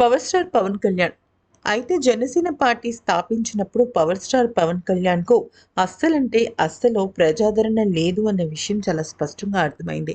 Power star Pawan Kalyan. అయితే Janasena party స్థాపించినప్పుడు power star Pawan కళ్యాణ్కు అస్సలంటే అస్సలు ప్రజాదరణ లేదు అన్న విషయం చాలా స్పష్టంగా అర్థమైంది.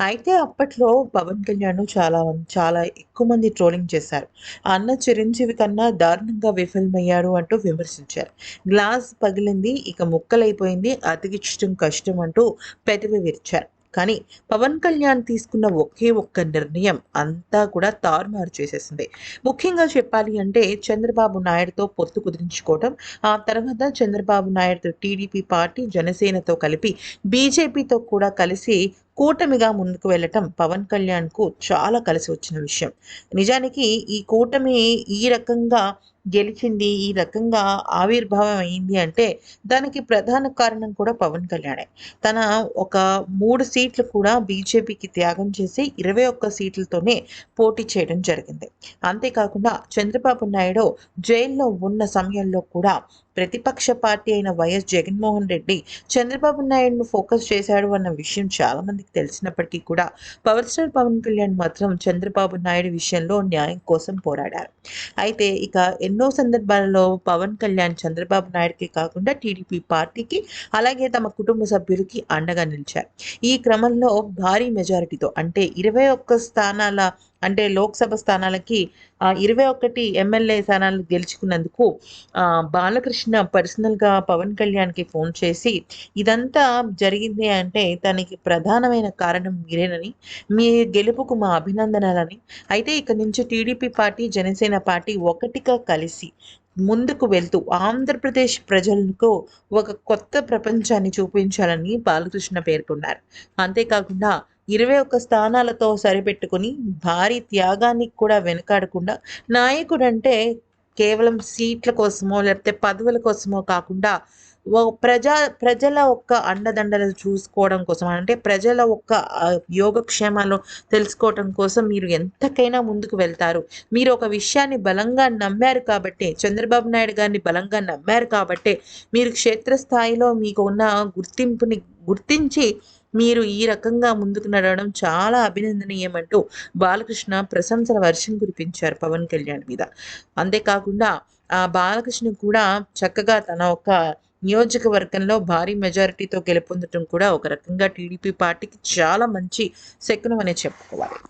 అయితే అప్పట్లో పవన్ కళ్యాణ్ చాలా చాలా ఎక్కువ మంది ట్రోలింగ్ చేశారు. అన్న చిరంజీవి కన్నా దారుణంగా విఫలమయ్యారు అంటూ విమర్శించారు. గ్లాస్ పగిలింది ఇక ముక్కలైపోయింది అతికిచ్చడం కష్టం అంటూ పెదవి విరిచారు. కానీ పవన్ కళ్యాణ్ తీసుకున్న ఒకే ఒక్క నిర్ణయం అంతా కూడా తారుమారు చేసేసింది. ముఖ్యంగా చెప్పాలి అంటే చంద్రబాబు నాయుడుతో పొత్తు కుదిరించుకోవడం ఆ తర్వాత చంద్రబాబు నాయుడుతో టీడీపీ పార్టీ జనసేనతో కలిపి బీజేపీతో కూడా కలిసి కూటమిగా ముందుకు వెళ్ళటం పవన్ కళ్యాణ్కు చాలా కలిసి వచ్చిన విషయం. నిజానికి ఈ కూటమి ఈ రకంగా గెలిచింది ఈ రకంగా ఆవిర్భావం అయింది అంటే దానికి ప్రధాన కారణం కూడా పవన్ కళ్యాణే. తన ఒక మూడు సీట్లు కూడా బీజేపీకి త్యాగం చేసి ఇరవై ఒక్క సీట్లతోనే పోటీ చేయడం జరిగింది. అంతేకాకుండా చంద్రబాబు నాయుడు జైల్లో ఉన్న సమయంలో కూడా ప్రతిపక్ష పార్టీ అయిన వైఎస్ జగన్మోహన్ రెడ్డి చంద్రబాబు నాయుడును ఫోకస్ చేశాడు అన్న విషయం చాలా మందికి తెలిసినప్పటికీ కూడా పవర్ స్టార్ పవన్ కళ్యాణ్ మాత్రం చంద్రబాబు నాయుడు విషయంలో న్యాయం కోసం పోరాడారు. అయితే ఇక ఎన్నో సందర్భాలలో పవన్ కళ్యాణ్ చంద్రబాబు నాయుడుకి కాకుండా టీడీపీ పార్టీకి అలాగే తమ కుటుంబ సభ్యులకి అండగా నిలిచారు. ఈ క్రమంలో భారీ మెజారిటీతో అంటే ఇరవై ఒక్క స్థానాల అంటే లోక్సభ స్థానాలకి ఇరవై ఒకటి ఎమ్మెల్యే స్థానాలు గెలుచుకున్నందుకు బాలకృష్ణ పర్సనల్గా పవన్ కళ్యాణ్కి ఫోన్ చేసి ఇదంతా జరిగింది అంటే దానికి ప్రధానమైన కారణం మీరేనని మీ గెలుపుకు మా అభినందనలని. అయితే ఇక నుంచి టీడీపీ పార్టీ జనసేన పార్టీ ఒకటిగా కలిసి ముందుకు వెళ్తూ ఆంధ్రప్రదేశ్ ప్రజలకు ఒక కొత్త ప్రపంచాన్ని చూపించాలని బాలకృష్ణ పేర్కొన్నారు. అంతేకాకుండా ఇరవై ఒక్క స్థానాలతో సరిపెట్టుకుని భారీ త్యాగానికి కూడా వెనకాడకుండా నాయకుడంటే కేవలం సీట్ల కోసమో లేకపోతే పదవుల కోసమో కాకుండా ప్రజా ప్రజల ఒక్క అండదండలు చూసుకోవడం కోసం అంటే ప్రజల ఒక్క యోగక్షేమాలు తెలుసుకోవడం కోసం మీరు ఎంతకైనా ముందుకు వెళ్తారు. మీరు ఒక విషయాన్ని బలంగా నమ్మారు కాబట్టి చంద్రబాబు నాయుడు గారిని బలంగా నమ్మారు కాబట్టి మీరు క్షేత్రస్థాయిలో మీకు ఉన్న గుర్తింపుని గుర్తించి మీరు ఈ రకంగా ముందుకు నడవడం చాలా అభినందనీయమంటూ బాలకృష్ణ ప్రశంసల వర్షం కురిపించారు పవన్ కళ్యాణ్ మీద. అంతేకాకుండా ఆ బాలకృష్ణ కూడా చక్కగా తన ఒక నియోజకవర్గంలో భారీ మెజారిటీతో గెలుపొందడం కూడా ఒక రకంగా టీడీపీ పార్టీకి చాలా మంచి శకునం అనే చెప్పుకోవాలి.